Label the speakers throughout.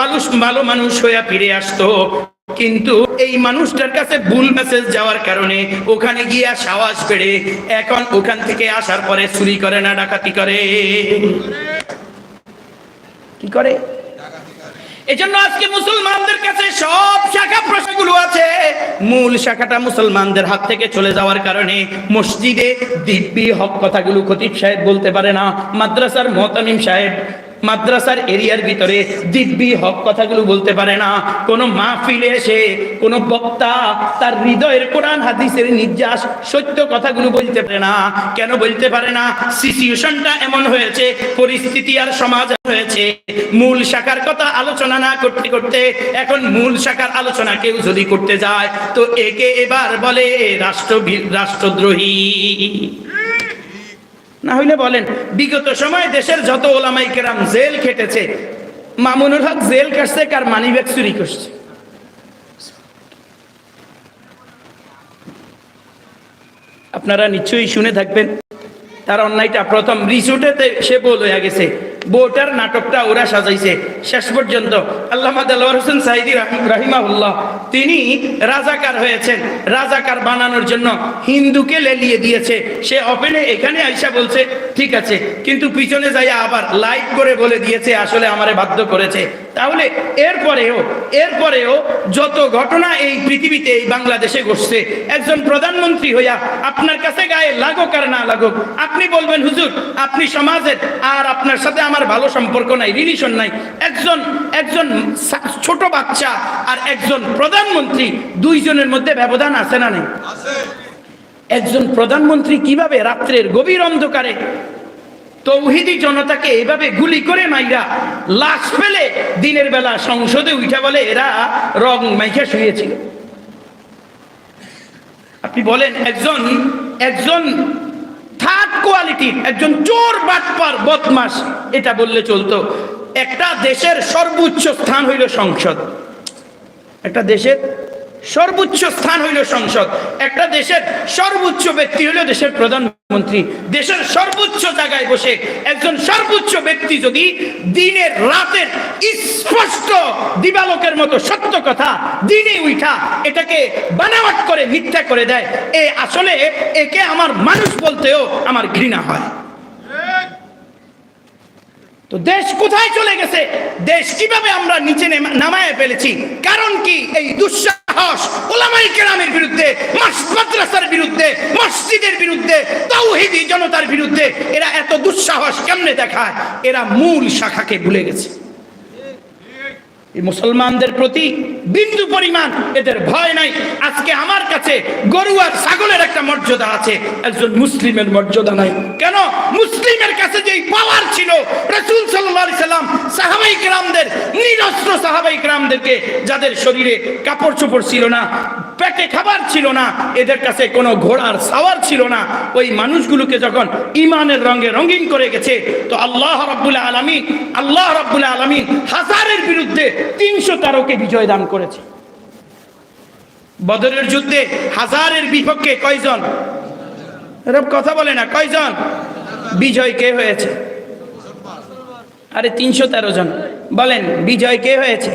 Speaker 1: মানুষ ভালো মানুষ হইয়া ফিরে আসতো। কিন্তু এই মানুষটার কাছে ভুল মেসেজ যাওয়ার কারণে ওখানে গিয়া সাহস পেড়ে এখন ওখান থেকে আসার পরে চুরি করে না, ডাকাতি করে। কি করে? এজন্য আজকে মুসলমানদের কাছে সব শাখা প্রশাগুলো আছে। মূল শাখাটা মুসলমানদের হাত থেকে চলে যাওয়ার কারণে মসজিদে দিব্যি হক কথাগুলো খতিব সাহেব বলতে পারে না, মাদ্রাসার মহতামিম সাহেব মাদ্রাসার এরিয়ার ভিতরে দিব্যি হক কথাগুলো বলতে পারে না। কোনো মাহফিলে এসে কোনো বক্তা তার হৃদয়ের কোরআন, হাদিসের নির্যাস, সত্য কথাগুলো বলতে পারে না। কেন বলতে পারে না? সিচুয়েশনটা এমন হয়েছে, পরিস্থিতি আর সমাজ হয়েছে। মূল শাখার কথা আলোচনা না করতে করতে এখন মূল শাখার আলোচনা কেউ যদি করতে যায়, তো একে এবার বলে রাষ্ট্র রাষ্ট্রদ্রোহী। না হইলে বলেন, বিগত সময় দেশের যত ওলামাই কেরাম জেল খেটেছে, মামুনুল হক জেল কাটছে কার মানি ব্যাগ চুরি করছে? আপনারা নিশ্চয়ই শুনে থাকবেন, তার অন্যায়টা প্রথম রিসোর্টেতে সে বল গেছে। বউটার নাটকটা ওরা সাজাইছে। শেষ পর্যন্ত তিনি রাজাকার হয়েছেন। রাজাকার বানানোর জন্য হিন্দুকে লেলিয়ে দিয়েছে। সে ওপেনে এখানে আইসা বলছে, ঠিক আছে, কিন্তু পিছনে যাইয়া আবার লাইভ করে বলে দিয়েছে, আসলে আমারে বাধ্য করেছে। তাহলে এরপরেও এরপরেও যত ঘটনা এই পৃথিবীতে, এই বাংলাদেশে ঘটছে, একজন প্রধানমন্ত্রী হইয়া আপনার কাছে গায়ে লাগুক আর না লাগুক, আপনি বলবেন, হুজুর, আপনি সমাজের আর আপনার সাথে আমার ভালো সম্পর্ক নাই রিলেশন নাই। একজন একজন ছোট বাচ্চা আর একজন প্রধানমন্ত্রী দুইজনের মধ্যে ব্যবধান আছে না নেই? একজন প্রধানমন্ত্রী কীভাবে রাত্রের গভীর অন্ধকারে তৌহিদি জনতাকে এভাবে গুলি করে মাইরা লাশ ফেলে দিনের বেলা সংসদে উঠা বলে এরা রং মাইখা শুয়েছিল। আপনি বলেন একজন একজন থার্ড কোয়ালিটি, একজন চোর বাটপার, বদমাস, এটা বললে চলতো। একটা দেশের সর্বোচ্চ স্থান হইল সংসদ। একটা দেশের সর্বোচ্চ স্থান হইল সংসদ। একটা দেশের সর্বোচ্চ ব্যক্তি হইল দেশের প্রধানমন্ত্রী। দেশের সর্বোচ্চ জায়গায় বসে একজন সর্বোচ্চ ব্যক্তি যদি দিনের রাতের স্পষ্ট দিবালোকের মতো সত্য কথা দিনে উঠা এটাকে বানাওয়াট করে মিথ্যা করে দেয়, এ আসলে একে আমার মানুষ বলতেও আমার ঘৃণা হয়। তো দেশ কোথায় চলে গেছে? দেশ কীভাবে আমরা নিচে নেমা- নামায় ফেলেছি? কারণ কি এই বিরুদ্ধে বিরুদ্ধে বিরুদ্ধে জনতার বিরুদ্ধে এরা এত দুঃসাহস কেমনে দেখায়? এরা মূল শাখাকে ভুলে গেছে। এই মুসলমানদের প্রতি বিন্দু পরিমাণ এদের ভয় নাই। আজকে আমার কাছে গরু আর ছাগলের একটা মর্যাদা আছে। একজন মুসলিমের মর্যাদা নাই। কেন? মুসলিমের কাছে যেই পাওয়ার ছিল, রসুল সাল্লাহ সাল্লাম সাহাবাই গ্রামদের নিরস্ত্র সাহাবাই গ্রামদেরকে যাদের শরীরে কাপড় চোপড় ছিল না পেটে খাবার ছিল না, এদের কাছে কোনো ঘোড়ার সাওয়ার ছিল না। ওই মানুষগুলোকে যখন ইমানের রঙে রঙিন করে গেছে, তো আল্লাহ রাব্বুল আলামিন, আল্লাহ রাব্বুল আলামিন হাজারের বিরুদ্ধে তিনশো তারকে বিজয় দান করেছে। বদরের যুদ্ধে হাজারের বিপক্ষে কয়জন? এরকম কথা বলে না, কয়জন? বিজয় কে হয়েছে? আরে তিনশো তেরো জন। বলেন, বিজয় কে হয়েছে?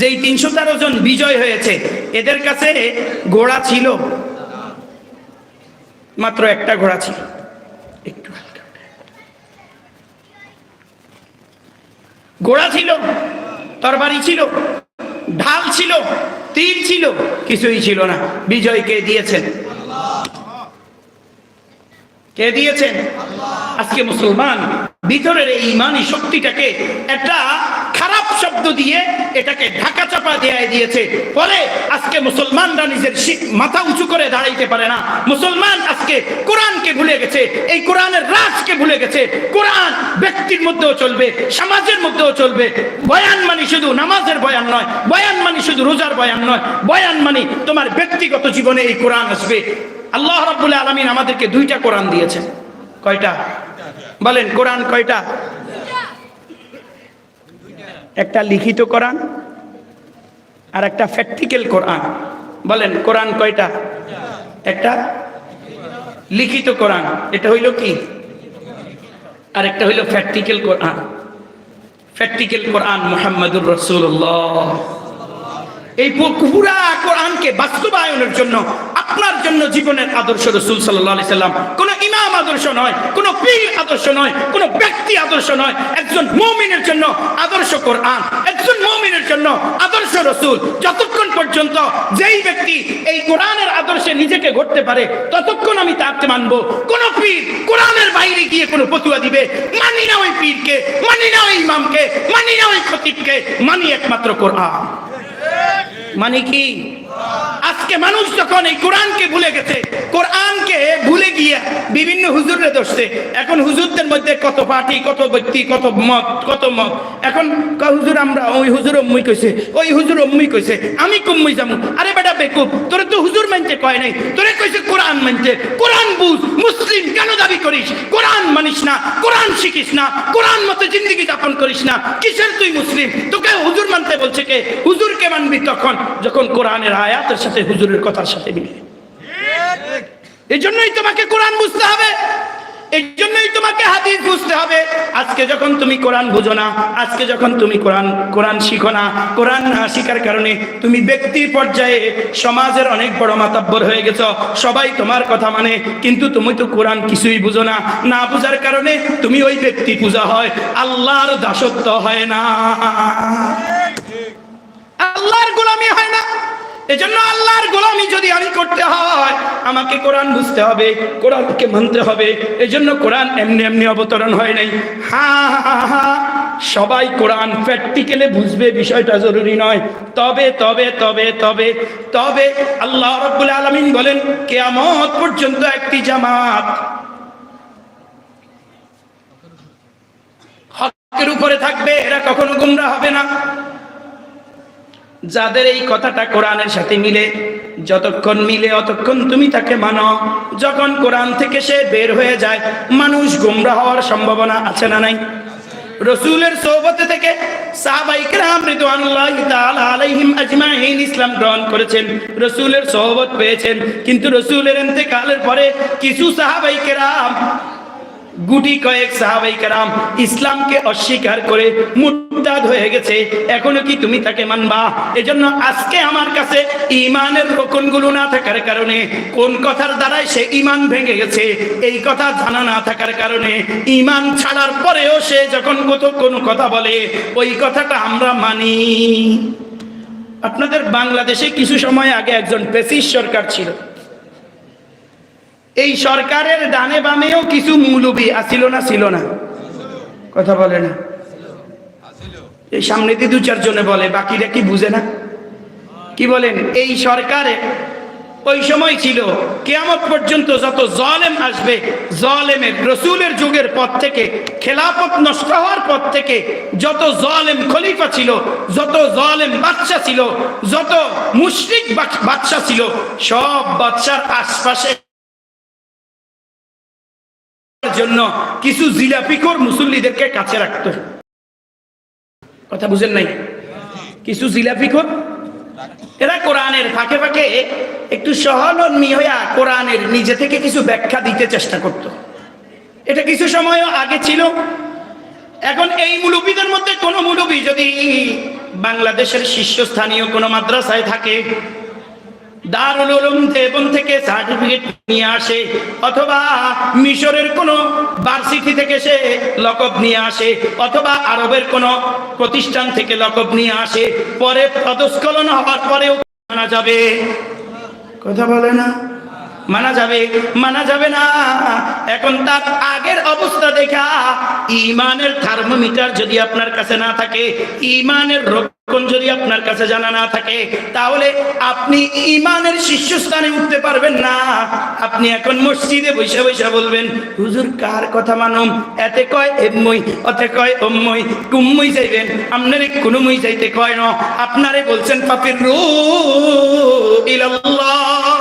Speaker 1: যেই তিনশো তেরো জন বিজয় হয়েছে, এদের কাছে ঘোড়া ছিল। মাত্র একটা ঘোড়া ছিল। একটু ঘোড়া ছিল, তরবারি ছিল, ঢাল ছিল, তীর ছিল, কিছুই ছিল না। বিজয় কে দিয়েছেন? কে দিয়েছেন? আজকে মুসলমান ভিতরের এই ইমানি শক্তিটাকে একটা খারাপ শব্দ দিয়ে এটাকে ঢাকা চাপা দেয় দিয়েছে। পরে আজকে মুসলমানরা নিজের মাথা উঁচু করে দাঁড়াইতে পারে না। মুসলমান আজকে কোরআনকে ভুলে গেছে, এই কোরআনের রাজকে ভুলে গেছে। কোরআন ব্যক্তির মধ্যেও চলবে, সমাজের মধ্যেও চলবে। বয়ান মানি শুধু নামাজের বয়ান নয়, বয়ান মানি শুধু রোজার বয়ান নয়। বয়ান মানি তোমার ব্যক্তিগত জীবনে এই কোরআন আসবে। আল্লাহ রাব্বুল আলামিন আমাদেরকে দুইটা কোরআন দিয়েছেন। কয়টা? বলেন, কোরআন কয়টা? একটা লিখিত কোরআন আর একটা প্র্যাকটিক্যাল কোরআন। বলেন, কোরআন কয়টা? একটা লিখিত কোরআন। এটা হইল কি? আর একটা হইল প্র্যাকটিক্যাল কোরআন। প্র্যাকটিক্যাল কোরআন মোহাম্মদুর রসুল্লাহ এই পুরা কোরআনকে বাস্তবায়নের জন্য আপনার জন্য জীবনের আদর্শ রসুল সাল্লাহ সাল্লাম। কোন ইমাম আদর্শ নয়, কোন পীর আদর্শ নয়, কোন ব্যক্তি আদর্শ নয়। একজন মৌমিনের জন্য আদর্শ কোরআন, একজন মৌমিনের জন্য আদর্শ রসুল। যতক্ষণ পর্যন্ত যেই ব্যক্তি এই কোরআনের আদর্শে নিজেকে গড়তে পারে, ততক্ষণ আমি তাকে মানব। কোন পীর কোরআনের বাইরে গিয়ে কোনো পতুয়া দিবে, মানি না ওই পীরকে, মানি না ওই ইমামকে, মানি না ওই খতিবকে, মানি একমাত্র কোরআন। মানে কি? আজকে মানুষ যখন এই কোরআনকে ভুলে গেছে, কোরআনকে ভুলে গিয়ে বিভিন্ন হুজুরে ধরছে। এখন হুজুরদের মধ্যে কত পার্টি কত ব্যক্তি, কত মত কত মত। এখন হুজুর, আমরা ওই হুজুর অম্মুই কইছে, ওই হুজুর অম্মুই কইছে, আমি কম্মুই যাব আরে বেটা, বেকুব, তোরে তো হুজুর মানতে কয় নাই, তোরে কইছে কোরআন মানতে। কোরআন বুঝ, মুসলিম কেন দাবি করিস? কোরআন মানিস না, কোরআন শিখিস না, কোরআন মতো জিন্দগি যাপন করিস না, কিসের তুই মুসলিম? তোকে হুজুর মানতে বলছে কে? হুজুরকে মানবি তখন, যখন কোরআনের আয়াতের সাথে হুজুরের কথার সাথে মিলে। এই জন্যই তোমাকে কোরআন বুঝতে হবে। এই জন্যই তোমাকে হাদিস বুঝতে হবে। আজকে যখন তুমি কোরআন বুঝো না, আজকে যখন তুমি কোরআন কোরআন শিখো না, কোরআন না শিখার কারণে তুমি ব্যক্তির পর্যায়ে সমাজের অনেক বড় মাতাব্বর হয়ে গেছ। সবাই তোমার কথা মানে কিন্তু তুমি তো কোরআন কিছুই বুঝো না। না বুঝার কারণে তুমি ওই ব্যক্তি পূজা হয়। আল্লাহর দাসত্ব হয় না। আল্লাহর গোলামি হয় না। এজন্য আল্লাহর গোলামি যদি আমি করতে হয়, আমাকে কোরআন বুঝতে হবে, কোরআনকে মানতে হবে, এজন্য কোরআন এমনি এমনি অবতরণ হয় নাই। হা হা সবাই কোরআন প্র্যাকটিক্যালে বুঝবে, বিষয়টা জরুরি নয়। তবে তবে তবে তবে তবে আল্লাহ রব্বুল আলমিন বলেন, কেয়ামত পর্যন্ত একটি জামাত হকের উপরে থাকবে, এরা কখনো গুমরা হবে না। যাদের এই কথাটা কোরআনের সাথে মিলে, যতক্ষণ মিলে অতক্ষণ তুমি তাকে মানো। যখন কোরআন থেকে সে বের হয়ে যায়, মানুষ গুমরা হওয়ার সম্ভাবনা আছে না নাই? রসুলের সোহবতে থেকে ইসলাম গ্রহণ করেছেন, রসুলের সহবত পেয়েছেন। কিন্তু রসুলের ইন্তেকালের পরে কিছু সাহাবাইকরাম গুটি কয়েক সাহাবাই কারাম ইসলামকে অস্বীকার করে মুরতাদ হয়ে গেছে। এখনও কি তুমি তাকে মানবা? এজন্য আজকে আমার কাছে ইমানের রোকনগুলো না থাকার কারণে, কোন কথার দ্বারাই সে ইমান ভেঙে গেছে, এই কথা জানা না থাকার কারণে ইমান ছাড়ার পরেও সে যখন কত, কোনো কথা বলে, ওই কথাটা আমরা মানি। আপনাদের বাংলাদেশে কিছু সময় আগে একজন পেসিস সরকার ছিল। এই সরকারের ডানে বামেও কিছু মৌলবী আসিল না, ছিল না। কথা বলে না। এই সামনে দিয়ে দু চারজনে বলে, বাকিরা কি বুঝে না? কি বলেন? এই সরকারে ওই সময় ছিল, কেয়ামত পর্যন্ত যত জলেম আসবে, জলেমের, রসুলের যুগের পর থেকে, খেলাফত নষ্ট হওয়ার পর থেকে, যত জলেম খলিফা ছিল, যত জলেম বাচ্চা ছিল, যত মুশরিক বাচ্চা ছিল, সব বাচ্চার আশপাশে জন্য কিছু জিলাপিখোর মুসল্লিদেরকে কাছে রাখতো। কথা বুঝেন নাই? কিছু জিলাপিখোর? এরা কোরআনের ফাঁকে ফাঁকে একটু সহলন্মী হইয়া কোরআনের নিজে থেকে কিছু ব্যাখ্যা দিতে চেষ্টা করত। এটা কিছু সময় আগে ছিল। এখন এই মুলুবিদের মধ্যে কোনো মুলুবি যদি বাংলাদেশের শীর্ষস্থানীয় কোনো মাদ্রাসায় থাকে দারুল উলুম দেবন থেকে সার্টিফিকেট নিয়ে আসে, অথবা মিশরের কোন ভার্সিটি থেকে সে লকব নিয়ে আসে, অথবা আরবের কোন প্রতিষ্ঠান থেকে লকব নিয়ে আসে, পরে পদস্খলন হওয়ার পরেও জানা যাবে। কথা বলে না? মানা যাবে মানা যাবে না। এখন তার আগের অবস্থা দেখা। ইমানের থার্মোমিটার যদি আপনার কাছে না থাকে, ইমানের রক্ষণ যদি আপনার কাছে জানা না থাকে, তাহলে আপনি ইমানের শীর্ষস্থানে উঠতে পারবেন না। আপনি এখন মসজিদে বসে বসে বলবেন, হুজুর, কার কথা মানুম? এতে কয় এমই অতে কয় অম্মই কুম্মই যাইবেন আপনারে কোনো মই যাইতে কয় ন? আপনারে বলছেন পাপির রু ইলাল্লাহ।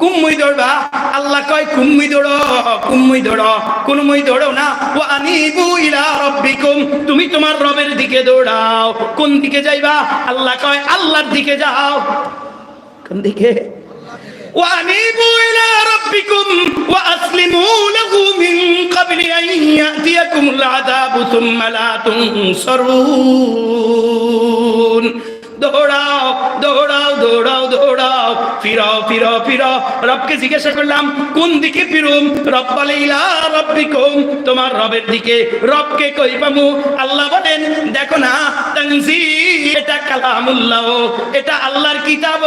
Speaker 1: কুম্মুই দৌড়বা আল্লাহ কয় কুম্মুই দৌড়ো কুম্মুই দৌড়ো কুনমুই দৌড়ো না ও আনিবু ইলা রাব্বিকুম তুমি তোমার রবের দিকে দৌড়াও কোন দিকে যাইবা আল্লাহ কয় আল্লাহর দিকে যাও কোন দিকে وأنيبوا إلى ربكم وأسلموا له من قبل أن يأتيكم العذاب ثم لا تنصرون দৌড়াও দৌড়াও দৌড়াও দৌড়াও। ফিরাও ফিরাও ফিরাও। রবকে জিজ্ঞাসা করলাম, কোন দিকে ফিরুম? রব বলে রব্বিকুম। তোমার রবের দিকে। রবকে কই পামু? আল্লাহ বলেন, দেখো না, তানজিল, এটা কালামুল্লাহ, এটা আল্লাহর কিতাব,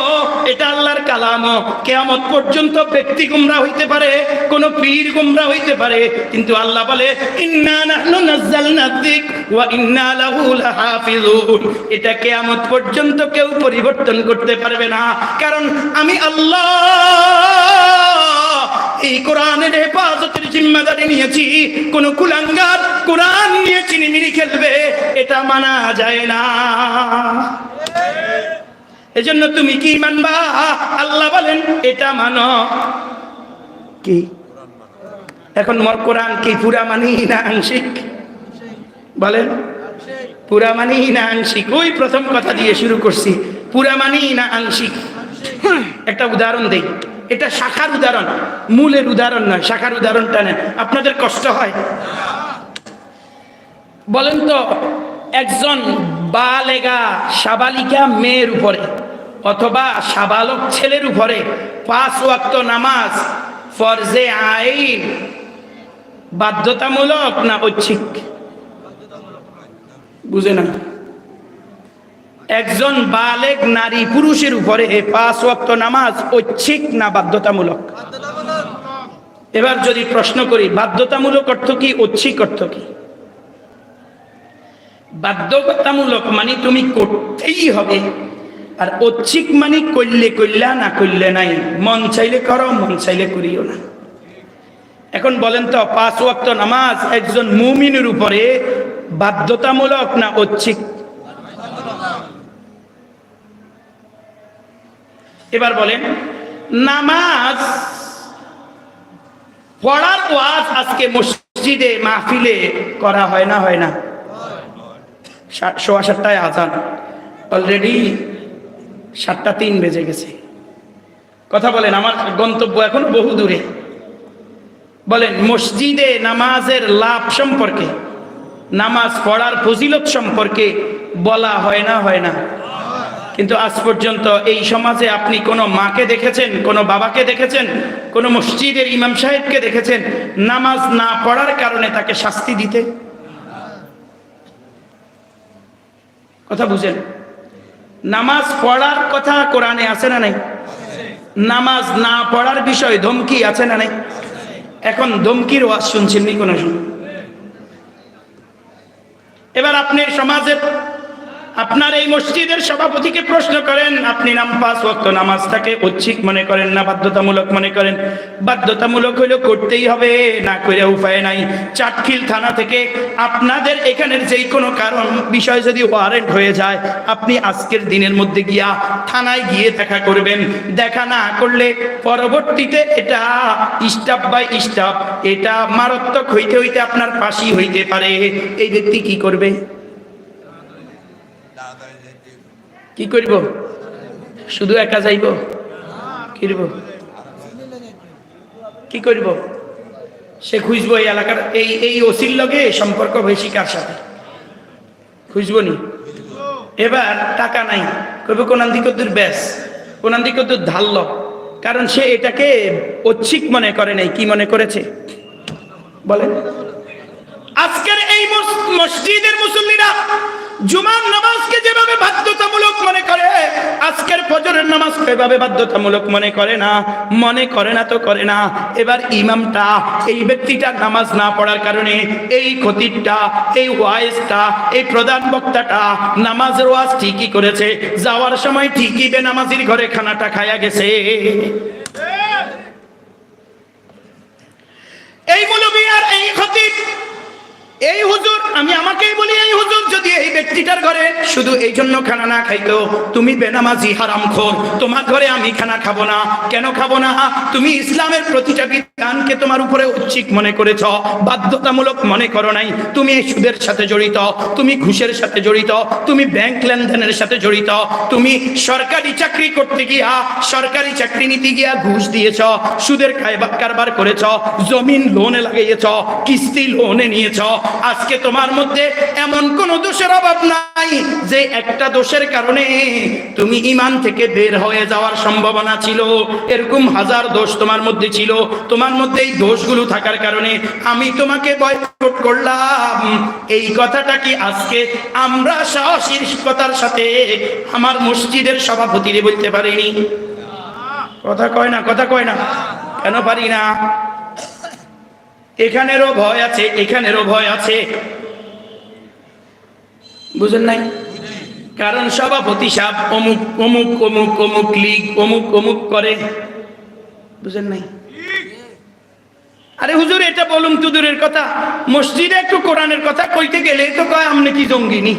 Speaker 1: এটা আল্লাহর কালাম। কেয়ামত পর্যন্ত ব্যক্তি গুমরা হইতে পারে, কোন পীর গুমরা হইতে পারে। কিন্তু আল্লাহ বলে, ইন্না নাহনু নাযালনা যিক ওয়া ইন্না লাহু লাহাফিজুন। এটা কেয়ামত পর্যন্ত কেউ পরিবর্তন করতে পারবে না। কারণ আমি আল্লাহ। এই কোরআনের হেফাজতের জিম্মাদারি নিয়েছি। কোন কুলাঙ্গার কোরআন নিয়ে চিনি চিনিমিনি খেলবে, এটা মানা যায় না। এজন্য তুমি কি মানবা? আল্লাহ বলেন, এটা মানো। কি? এখন মর কোরআন কি পুরা মানি না আংশিক? বলেন। পুরা মানি না আংশিক। ওই প্রথম কথা দিয়ে শুরু করছি। পুরা মানি না আংশিক। একটা উদাহরণ দেই। এটা শাখার উদাহরণ, মূলের উদাহরণ নয়, শাখার উদাহরণটা নেন। আপনাদের কষ্ট হয়? বলেন তো, একজন বালেগা, সাবালিকা মেয়ের উপরে অথবা সাবালক ছেলের উপরে পাঁচ ওয়াক্ত নামাজ ফরজে আইন বাধ্যতামূলক না ঐচ্ছিক? বুঝে না। একজন বালেগ নারী পুরুষের উপরে পাঁচ ওয়াক্ত নামাজ ঐচ্ছিক না বাধ্যতামূলক? এবার যদি প্রশ্ন করি, বাধ্যতামূলক অর্থ কি, ঐচ্ছিক অর্থ কি? বাধ্যতামূলক মানে তুমি করতেই হবে, আর ঐচ্ছিক মানে করলে করলা, না করলে নাই। মন চাইলে করো, মন চাইলে করিও না। এখন বলেন তো, পাঁচ ওয়াক্ত নামাজ একজন মুমিনের উপরে বাধ্যতামূলক না ঐচ্ছিক? এবার বলেন, নামাজ পড়ার ওয়াজ আজকে মসজিদে মাহফিলে করা হয় না হয় না? সোয়া সাতটায় আজান। অলরেডি সাতটা তিন বেজে গেছে। কথা বলেন, আমার গন্তব্য এখন বহু দূরে বলেন, মসজিদে নামাজের লাভ সম্পর্কে। নামাজ পড়ার ফজিলত সম্পর্কে বলা হয় না হয় না। কিন্তু আজ পর্যন্ত এই সমাজে আপনি কোনো মাকে দেখেছেন, কোনো বাবাকে দেখেছেন, কোনো মসজিদের ইমাম সাহেবকে দেখেছেন, নামাজ না পড়ার কারণে তাকে শাস্তি দিতে? কথা বুঝেন? নামাজ পড়ার কথা কোরআনে আছে না নাই? নামাজ না পড়ার বিষয় ধমকি আছে না নাই? এখন ধমকির ওয়াজ শুনছেন নি কোনো সময়? এবার আপনি সমাজের আপনার এই মসজিদের সভাপতিকে প্রশ্ন করেন, আপনি নাম পাঁচ ওয়াক্ত নামাজটাকে ঐচ্ছিক মনে করেন না, বাধ্যতামূলক মনে করেন? বাধ্যতামূলক হইলেও করতেই হবে, না করে উপায় নাই। চাটখিল থানা থেকে আপনাদের এখানের যেই কোনো কারণ, বিষয় যদি ওয়ারেন্ট হয়ে যায়, আপনি আজকের দিনের মধ্যে গিয়া থানায় গিয়ে দেখা করবেন। দেখা না করলে পরবর্তীতে এটা স্টাফ বাই স্টাফ এটা মারাত্মক হইতে হইতে আপনার ফাঁসি হইতে পারে। এই ব্যক্তি কি করবে? কি করব? শুধু একা যাইব? করব? কি করব? সে খুঁজবো এই এলাকার, এই এই ওসির লগে সম্পর্ক বেশি কার সাথে? খুঁজবো নি? এবার টাকা নাই। কবে কোনান দিক দূর ব্যাস কোনান দিক দূর ধারল কারণ সে এটাকে ঐচ্ছিক মনে করে নাই। কি মনে করেছে? বলেন। আজকের এই মসজিদের মুসল্লিরা জুমার নামাজকে যেভাবে বাধ্যতামূলক মনে করে আজকের ফজরের নামাজ এভাবে বাধ্যতামূলক মনে করে না মনে করে না তো করে না। এবার ইমামটা এই ব্যক্তিটা নামাজ না পড়ার কারণে এই খতিরটা এই ওয়াইজটা এই প্রধান বক্তাটা নামাজের ওয়াজ ঠিকই করেছে যাওয়ার সময় ঠিকই বে নামাজির ঘরে খানাটা খায়া গেছে। এই মৌলবী আর এই খতিব এই হুজুর, আমি আমাকেই বলি, এই হুজুর, যদি এই ব্যক্তিটার ঘরে শুধু এই জন্য খানা না খাইতো, তুমি বেনামাজি হারাম খোর, তোমার ঘরে আমি খানা খাব না, কেন খাব না? তুমি ইসলামের প্রতিটা বিধানকে তোমার উপরে ঐচ্ছিক মনে করেছ, বাধ্যতামূলক মনে করো নাই, তুমি এই সুদের সাথে জড়িত, তুমি ঘুষের সাথে জড়িত, তুমি ব্যাংক লেনদেনের সাথে জড়িত, তুমি সরকারি চাকরি করতে গিয়া, সরকারি চাকরি নিতে গিয়া ঘুষ দিয়েছ, সুদের কারবার করেছ, জমিন লোনে লাগিয়েছ কিস্তি লোনে নিয়েছ আজকে তোমার মধ্যে এমন কোন দোষের অভাব নাই যে একটা দোষের কারণে তুমি ইমান থেকে বের হয়ে যাওয়ার সম্ভাবনা ছিল। এরকম হাজার দোষ তোমার মধ্যে ছিল। তোমার মধ্যে এই দোষগুলো থাকার কারণে আমি তোমাকে বয়কট করলাম। এই কথাটা কি আজকে আমরা সাহসিকতার সাথে আমার মসজিদের সভাপতিরে বলতে পারিনি? কথা কয় না, কথা কয় না। কেন পারি না? এখানেরও ভয় আছে, এখানেরও ভয় আছে। বুঝেন নাই? কারণ সভাপতি সাহেব অমুক অমুক অমুক অমুক লিগ, অমুক অমুক করে। বুঝেন নাই? আরে হুজুর, এটা বলুন তুদুরের কথা। মসজিদে একটু কোরআনের কথা কইতে গেলে তো কয়, আমনে কি জঙ্গিনী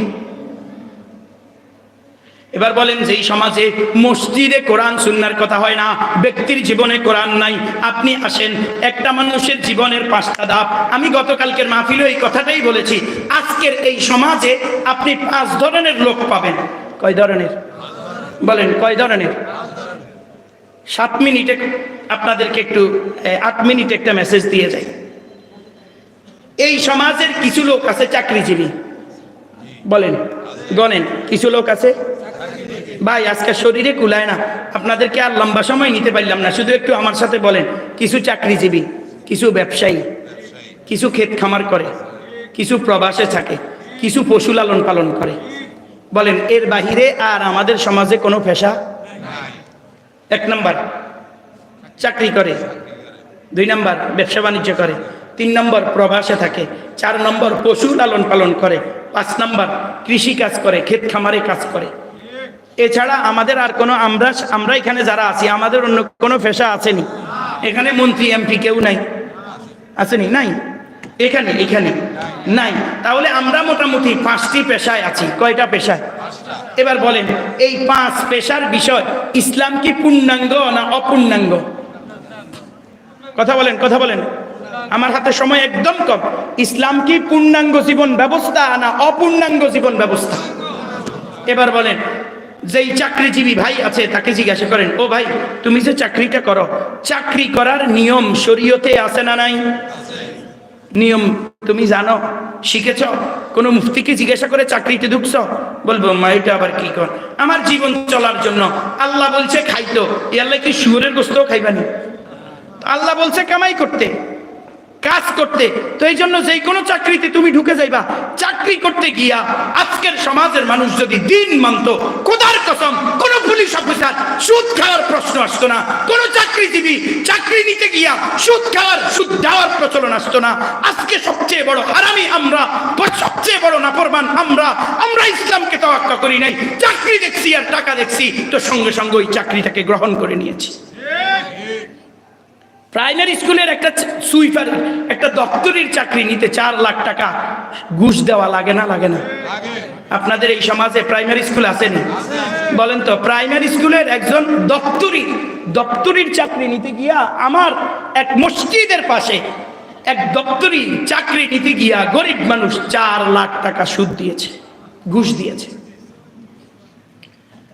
Speaker 1: এবার বলেন যে এই সমাজে মসজিদে কোরআন সুন্নার কথা হয় না, ব্যক্তির জীবনে কোরআন নাই, আপনি আসেন, একটা মানুষের জীবনের পাঁচটা ধাপ। আমি গতকালকের মাহফিলে এই কথাটাই বলেছি, আজকের এই সমাজে আপনি পাঁচ ধরনের লোক পাবেন। কয় ধরনের? বলেন, কয় ধরনের? সাত মিনিটে আপনাদেরকে একটু আট মিনিটে একটা মেসেজ দিয়ে যাই। এই সমাজের কিছু লোক আছে চাকরিজীবী। বলেন গনেন কিছু লোক আছে ভাই, আজকে শরীরে কুলায় না। আপনাদেরকে আর লম্বা সময় নিতে পারলাম না। শুধু একটু আমার সাথে বলেন, কিছু চাকরিজীবী, কিছু ব্যবসায়ী, কিছু ক্ষেত খামার করে, কিছু প্রবাসে থাকে, কিছু পশু লালন পালন করে। বলেন, এর বাহিরে আর আমাদের সমাজে কোনো পেশা এক নম্বর, চাকরি করে। দুই নম্বর, ব্যবসা বাণিজ্য করে। তিন নম্বর, প্রবাসে থাকে। চার নম্বর, পশু লালন পালন করে। পাঁচ নম্বর কৃষি কাজ করে, ক্ষেত খামারে কাজ করে। এছাড়া আমাদের আর কোনো আমরা আমরা এখানে যারা আছি, আমাদের অন্য কোনো পেশা আসেনি। এখানে মন্ত্রী, এমপি কেউ নাই। আসেনি? নাই। এখানে এখানে। নাই। তাহলে আমরা মোটামুটি পাঁচটি পেশায় আছি। কয়টা পেশায়? এবার বলেন, এই পাঁচ পেশার বিষয়, ইসলাম কি পূর্ণাঙ্গ না অপূর্ণাঙ্গ? কথা বলেন কথা বলেন। আমার হাতে সময় একদম কম। ইসলাম কি পূর্ণাঙ্গ জীবন ব্যবস্থা না অপূর্ণাঙ্গ জীবন ব্যবস্থা? এবার বলেন যেই চাকরিজীবী ভাই আছে, তাকে জিজ্ঞাসা করেন, ও ভাই, তুমি যে চাকরিটা করো, চাকরি করার নিয়ম শরীয়তে আছে না নাই? নিয়ম তুমি জানো, শিখেছ, কোনো মুফতিকে জিজ্ঞাসা করে চাকরিতে ঢুকছ? বলব, মা, এটা আবার কি কর আমার জীবন চলার জন্য, আল্লাহ বলছে খাইতো, এ আল্লাহ কি শুয়োরের গোস্ত খাইবানি? আল্লাহ বলছে কামাই করতে। কাজ করতে। তো এই জন্য যেই কোনো চাকরিতে তুমি ঢুকে যাইবা, চাকরি করতে গিয়া আজকের সমাজের মানুষ যদি দিন মানত কোদার কসম, কোন পুলিশ অফিসার সুদ খাওয়ার প্রশ্ন আসতো না। কোন চাকরিজীবী চাকরি নিতে গিয়া সুদ খাওয়ার, সুদ দেওয়ার প্রচলন আসতো না। আজকে সবচেয়ে বড় হারামি আমরা, সবচেয়ে বড় নাফরমান আমরা আমরা ইসলামকে তোয়াক্কা করি নাই। চাকরি দেখছি আর টাকা দেখছি, তো সঙ্গে সঙ্গে ওই চাকরিটাকে গ্রহণ করে নিয়েছি। প্রাইমারি স্কুলের একটা সুইপার, একটা দপ্তরের চাকরি নিতে চার লাখ টাকা ঘুষ দেওয়া লাগে না লাগে না। আপনাদের এই সমাজে প্রাইমারি স্কুল আসেনি। বলেন তো প্রাইমারি স্কুলের একজন দপ্তরি দপ্তরির চাকরি নিতে গিয়া আমার এক মসজিদের পাশে এক দপ্তরি চাকরি নিতে গিয়া গরিব মানুষ চার লাখ টাকা সুদ দিয়েছে, ঘুষ দিয়েছে।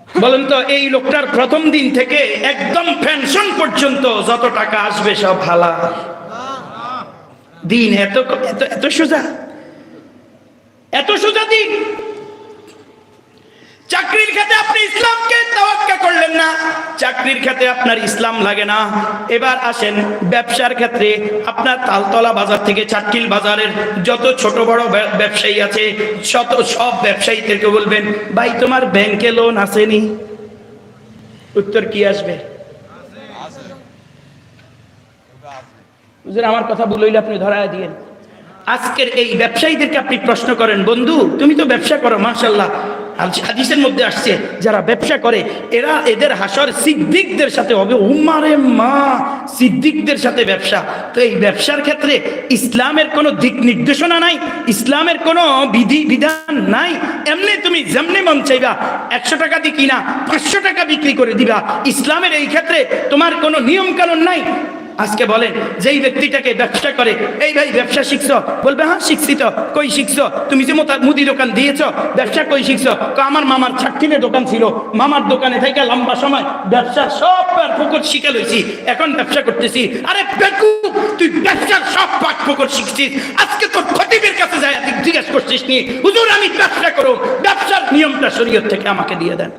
Speaker 1: বলেন তো, এই লোকটার প্রথম দিন থেকে একদম পেনশন পর্যন্ত যত টাকা আসবে সব হালা দিন এত এত এত সোজা? এত সোজা দিন? চাকরির ক্ষেত্রে আপনি ইসলামকে তাওয়াক্কা করলেন না। চাকরির ক্ষেত্রে আপনার ইসলাম লাগে না। এবার আসেন, ব্যবসার ক্ষেত্রে আপনার তালতলা বাজার থেকে চাটকিল বাজারের যত ছোট বড় ব্যবসায়ী আছে, শত, সব ব্যবসায়ীদেরকে বলবেন, ভাই, তোমার ব্যাংকে লোন আসেনি? উত্তর কি আসবে? আমার কথা বলইলে আপনি ধরায় দিয়েন। আজকের এই ব্যবসায়ীদেরকে আপনি প্রশ্ন করেন, বন্ধু, তুমি তো ব্যবসা করো মাশাল্লাহ হাদিসের মধ্যে আসছে, যারা ব্যবসা করে, এরা এদের হাসর সিদ্দিকদের সাথে হবে উমারে মা সিদ্দিকদের সাথে ব্যবসা। তো এই ব্যবসার ক্ষেত্রে ইসলামের কোনো দিক নির্দেশনা নাই, ইসলামের কোনো বিধি বিধান নাই, এমনি তুমি যেমনি মন চাইবা, একশো টাকা দিয়ে কিনা, পাঁচশো টাকা বিক্রি করে দিবা। ইসলামের এই ক্ষেত্রে তোমার কোনো নিয়ম কানুন নাই আজকে বলেন যেই ব্যক্তিটাকে ব্যবসা করে এই ভাই ব্যবসা শিখছো? বলবে হ্যাঁ শিখছি তো। কই শিখছো? তুমি যে মুদি দোকান দিয়েছ ব্যবসা কই শিখছো? কয়, আমার মামার ছাটকিনের দোকান ছিল। মামার দোকানে থেকে লম্বা সময় ব্যবসা সব পার পুকুর শিখে লইছি। এখন ব্যবসা করতেছি। আরে বেকু তুই ব্যবসার সব পাট পুকুর শিখছিস। আজকে তোর খতিবের কাছে যায় জিজ্ঞেস করছিস নি হুজুর আমি ব্যবসা করো ব্যবসার নিয়মটা শরীয়ত থেকে আমাকে দিয়ে দেন।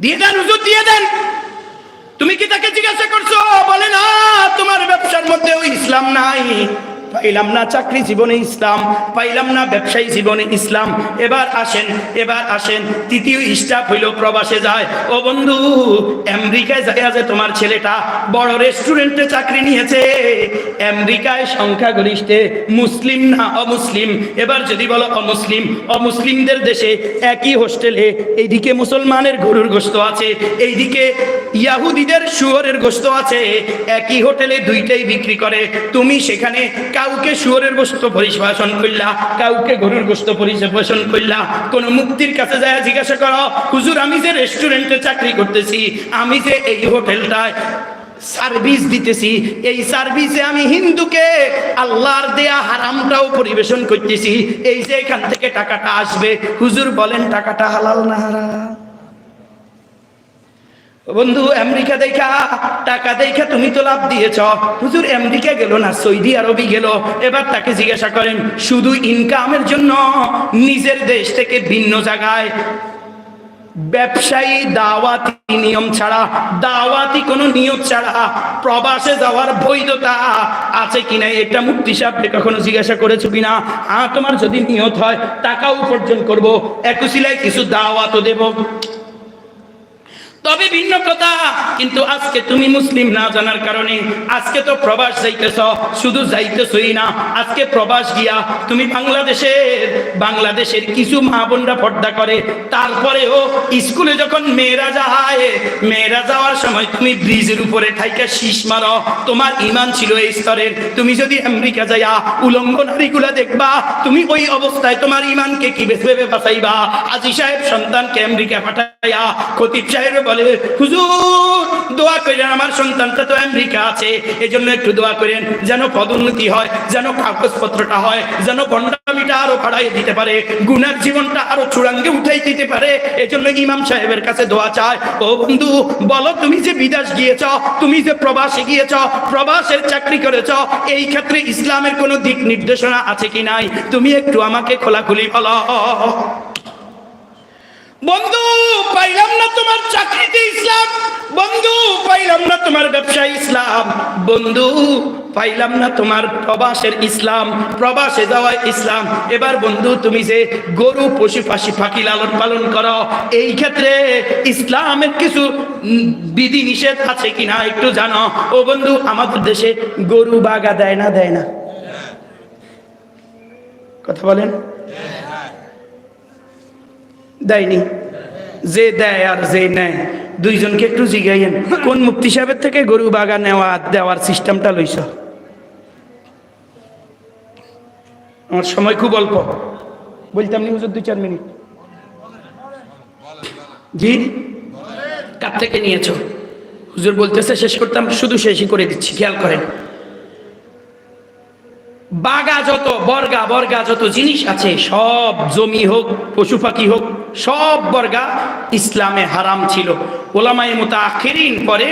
Speaker 1: দিয়ে দেন, হুজুর দিয়ে দেন। তুমি কি তাকে জিজ্ঞাসা করছ? বলে, না, তোমার ব্যবসার মধ্যে ওই ইসলাম নাই। পাইলাম না চাকরি জীবনে ইসলাম, পাইলাম না ব্যবসায়ী জীবনে ইসলাম। এবার আসেন এবার আসেন। তৃতীয় স্টাফ হইল প্রবাসে যায়। ও বন্ধু, আমেরিকায় যায় যে তোমার ছেলেটা, বড় রেস্টুরেন্টে চাকরি নিয়েছে। আমেরিকায় সংখ্যাগরিষ্ঠে মুসলিম না অমুসলিম? এবার যদি বলো অমুসলিম, অমুসলিমদের দেশে একই হোস্টেলে এইদিকে মুসলমানের গরুর গোস্ত আছে, এইদিকে ইয়াহুদিদের শুয়োরের গোস্ত আছে। একই হোটেলে দুইটাই বিক্রি করে। তুমি সেখানে কাউকে শুয়োরের গোস্ত পরিবেশন করলা কাউকে গরুর গোস্ত পরিবেশন করলা কোন মুক্তির কাছে যায় জিজ্ঞাসা করো, হুজুর, আমি যে রেস্টুরেন্টে চাকরি করতেছি, আমি যে এই হোটেলটায় সার্ভিস দিতেছি, এই সার্ভিসে আমি হিন্দুকে আল্লাহর দেয়া হারামটাও পরিবেশন করতেছি, এই যে এখান থেকে টাকাটা আসবে, হুজুর বলেন, টাকাটা হালাল না হারাম? বন্ধু, আমেরিকা দেখা, টাকা দেখা তুমি তো লাভ দিয়েছ। হুজুর, আমেরিকা গেল না, সৌদি আরবি গেল। এবার তাকে জিজ্ঞাসা করেন, শুধু ইনকামের জন্য নিজের দেশ থেকে ভিন্ন জায়গায় ব্যবসায়ী দাওয়াতি নিয়ম ছাড়া, দাওয়াতি কোনো নিয়ম ছাড়া প্রবাসে যাওয়ার বৈধতা আছে কিনা? এটা মুক্তি সাহেবকে কখনো জিজ্ঞাসা করেছ কিনা? হ্যাঁ তোমার যদি নিয়ত হয়, টাকা উপার্জন করব একুশিলায় কিছু দাওয়াতও দেব। তবে ভিন্ন কথা। কিন্তু আজকে তুমি মুসলিম না জানার কারণে আজকে তো প্রবাস যাইতেছ, শুধু যাইতেছই না, আজকে প্রবাস গিয়া তুমি বাংলাদেশের বাংলাদেশের কিছু মা বোনরা পর্দা করে, তারপরেও স্কুলে যখন মেয়েরা যায়, মেয়েরা যাওয়ার সময় তুমি ব্রিজের উপরে থাইকা শীষ মারো, তোমার ইমান ছিল এই স্তরের। তুমি যদি আমেরিকা যাইয়া উলঙ্গ নারীগুলা দেখবা, তুমি ওই অবস্থায় তোমার ইমানকে কি ভেবে বাঁচাইবা? আজি সাহেব সন্তানকে আমেরিকা পাঠাইয়া, খতিব সাহেব বলে, হুজুর, দোয়া করেন, আমার সন্তানটা তো আমেরিকা আছে। এই জন্য একটু দোয়া করেন, যেন পদোন্নতি হয়, যেন কাগজপত্রটা হয়, যেন গন্ডামিটা আরও বাড়াই দিতে পারে, গুনার জীবনটা আরও চূড়াঙ্গে উঠাই দিতে পারে। এই জন্য ইমাম সাহেবের কাছে দোয়া চায়, ও বন্ধু, বলো তুমি যে বিদেশ গিয়েছ, তুমি যে প্রবাসে গিয়েছ, প্রবাসের চাকরি করেছ, এই ক্ষেত্রে ইসলামের কোনো দিক নির্দেশনা আছে কি নাই? তুমি একটু আমাকে খোলাখুলি বলো। বন্ধু, পাইলাম না তোমার চাকরিতে ইসলাম। বন্ধু, পাইলাম না তোমার ব্যবসায় ইসলাম। বন্ধু, পাইলাম না তোমার প্রবাসের ইসলাম। প্রবাসে যাওয়া ইসলাম। এবার বন্ধু, তুমি যে গরু, পশু, পাশি, পাখি লালন পালন করো, এই ক্ষেত্রে ইসলামের কিছু বিধি নিষেধ আছে কিনা একটু জানো? ও বন্ধু, আমাদের দেশে গরু বাগা দেয় না দেয় না। কথা বলেন? দেয়নি। যে দেয় আর যে নেয়। দুইজনকে একটু জিগাইয়েন। কোন মুক্তি সাহেবের থেকে গরু বাগা নেওয়া, দেওয়ার সিস্টেমটা লইছ? আমার সময় খুব অল্প। বলতাম নি হুজুর দুই চার মিনিট। জি? কার থেকে নিয়েছো? হুজুর বলতেছে, শেষ করতাম শুধু শেষই করে দিচ্ছি, খেয়াল করেন। বাগা যত, বর্গা বর্গা যত জিনিস আছে, সব জমি হোক, পশু পাখি হোক, সব বর্গা ইসলামে হারাম ছিল। ওলামাই মোতা আখেরিন পরে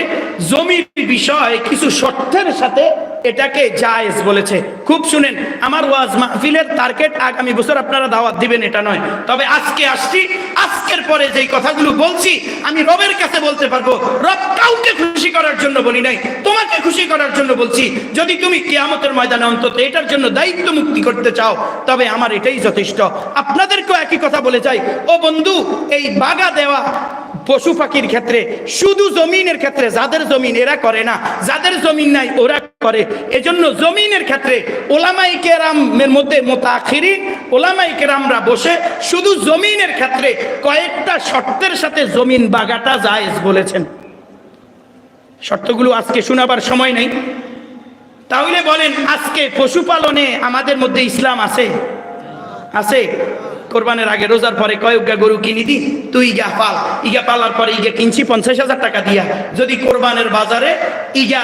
Speaker 1: জমির বিষয় কিছু শর্তের সাথে এটাকে জায়েজ বলেছে। খুব শুনেন, আমার ওয়াজ মাহফিলের টার্গেট আগামী বছর আপনারা দাওয়াত দিবেন, এটা নয়। তবে আজকে আসছি, আজকের পরে যেই কথাগুলো বলছি, আমি রবের কাছে বলতে পারব, রব কাউকে খুশি করার জন্য বলি নাই, তোমাকে খুশি করার জন্য বলছি, যদি তুমি কিয়ামতের ময়দানে অন্তত এটার জন্য দায়িত্ব মুক্তি করতে চাও, তবে আমার এটাই যথেষ্ট। আপনাদেরকেও একই কথা বলে যাই, ও বন্ধু, এই বাগা দেওয়া পশু পাখির ক্ষেত্রে, শুধু জমিনের ক্ষেত্রে, যাদের জমিন এরা করে না, যাদের জমিন নাই, ওরা করে। এজন্য জমিনের ক্ষেত্রে ওলামাই কেরামের মধ্যে মোতাখিরি, ওলামাই কেরামরা বসে শুধু জমিনের ক্ষেত্রে কয়েকটা শর্তের সাথে জমিন বাগাটা জায়েজ বলেছেন। শর্তগুলো আজকে শোনাবার সময় নেই। তাহলে বলেন, আজকে পশুপালনে আমাদের মধ্যে ইসলাম আছে? আছে। কোরবানের আগে রোজার পরে কয়েকটা গরু কিনি দি? তুই ইগা পাল। ইগা পালার পরে ইগা কিনছি পঞ্চাশ হাজার টাকা দিয়া। যদি কোরবানের বাজারে ইগা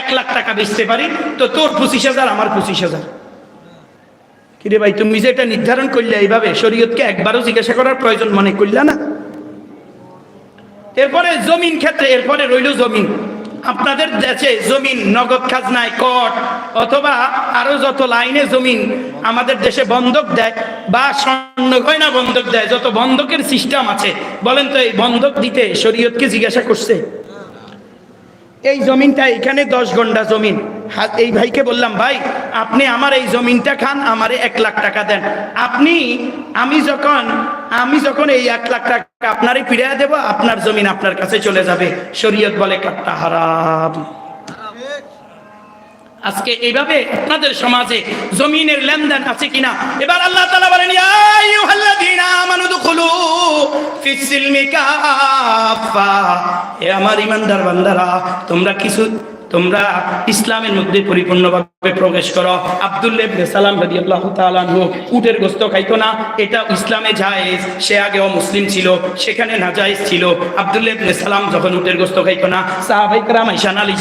Speaker 1: এক লাখ টাকা বেচতে পারি, তো তোর পঁচিশ হাজার, আমার পঁচিশ হাজার। কিরে ভাই, তুমি যে এটা নির্ধারণ করলে এইভাবে, শরীয়তকে একবারও জিজ্ঞাসা করার প্রয়োজন মনে করলে না? এরপরে জমিন ক্ষেত্রে, এরপরে রইল জমিন। আপনাদের দেশে জমিন, নগদ খাজনায় কট, অথবা আরও যত লাইনে জমিন আমাদের দেশে বন্ধক দেয় বা স্বর্ণ গয়না বন্ধক দেয়, যত বন্ধকের সিস্টেম আছে। বলেন তো এই বন্ধক দিতে শরীয়তকে জিজ্ঞাসা করছে। এই জমিনটা এখানে দশ ঘণ্টা জমিন। এই ভাইকে বললাম, ভাই, আপনি আমার এই জমিনটা খান, আমারে এক লাখ টাকা দেন। আপনি, আমি যখন আমি যখন এই এক লাখ টাকা আপনারই ফিরিয়ে দেব, আপনার জমিন আপনার কাছে চলে যাবে। শরীয়ত বলে, কাটটা হারাম। আজকে এইভাবে আপনাদের সমাজে জমিনের লেনদেন আছে কিনা? এবার আল্লাহ বলেন আমার ইমানদার বান্দারা, তোমরা কিছু তোমরা ইসলামের মধ্যে পরিপূর্ণভাবে প্রবেশ করো। আবদুল্লাবনে সালাম উটের গোস্ত খাইতো না। এটা ইসলামে যায় সে আগেও মুসলিম ছিল, সেখানে না যায় ছিল আবদুল্লাবনে সালাম যখন উটের গোস্ত খাইতো না সাহাবাইকরাম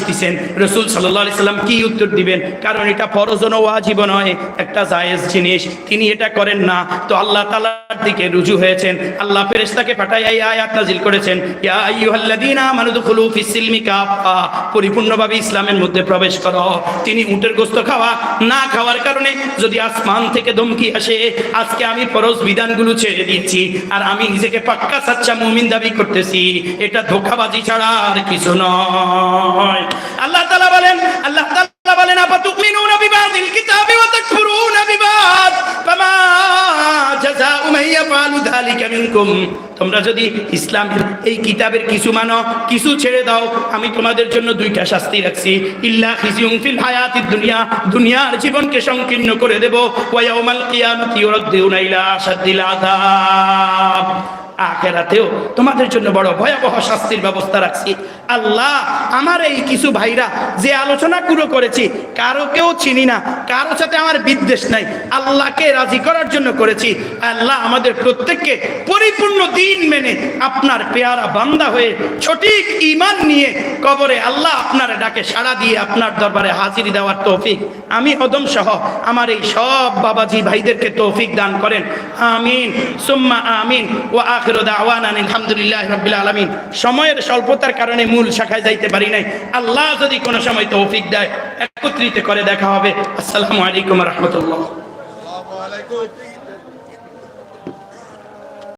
Speaker 1: দিচ্ছেন রসুল সাল্লাহ সাল্লাম কি উত্তর দিবেন? কারণ এটা ফরজন আজীবন নয়, একটা জায়েজ জিনিস। তিনি এটা করেন না। তো আল্লাহ তালার দিকে রুজু হয়েছেন। আল্লাহ ফেরেশতাকে পাঠাই আয়াত নাজিল করেছেন পরিপূর্ণভাবে ইসলামের মধ্যে প্রবেশ করো। তিনি উটের গোস্ত খাওয়া না খাওয়ার কারণে যদি আসমান থেকে ধমকি আসে, আজকে আমি ফরজ বিধানগুলো ছেড়ে দিয়েছি আর আমি নিজেকে পাক্কা সাচ্চা মুমিন দাবি করতেছি। এটা ধোকাবাজি ছাড়া আর কিছু নয়। আল্লাহ তাআলা বলেন, আল্লাহ তাআলা বলেন তোমরা যদি ইসলামের এই কিতাবের কিছু মানো, কিছু ছেড়ে দাও, আমি তোমাদের জন্য দুইটা শাস্তি রাখছি। ইল্লা দুনিয়ার জীবনকে সংকীর্ণ করে দেব। আখেরাতেও তোমাদের জন্য বড় ভয়াবহ শাস্তির ব্যবস্থা রাখছি। আল্লাহ, আমার এই কিছু ভাইরা যে আলোচনা পুরো করেছি, কারও কেউ চিনি না, কারও সাথে আমার বিদ্বেষ নাই, আল্লাহকে রাজি করার জন্য করেছি। আল্লাহ আমাদের প্রত্যেককে পরিপূর্ণ দিন মেনে আপনার পেয়ারা বান্দা হয়ে সঠিক ইমান নিয়ে কবরে আল্লাহ আপনার ডাকে সাড়া দিয়ে আপনার দরবারে হাজিরি দেওয়ার তৌফিক। আমি অদম সহ আমার এই সব বাবাজি ভাইদেরকে তৌফিক দান করেন। আমিন, সুম্মা আমিন ও আখির দাওয়ানা আলহামদুলিল্লাহ রাব্বিল আলামিন। সময়ের স্বল্পতার কারণে মূল শাখায় যাইতে পারি নাই। আল্লাহ যদি কোনো সময় তৌফিক দেয়, একত্রিত করে দেখা হবে। আসসালামু আলাইকুম রহমতুল্লাহ।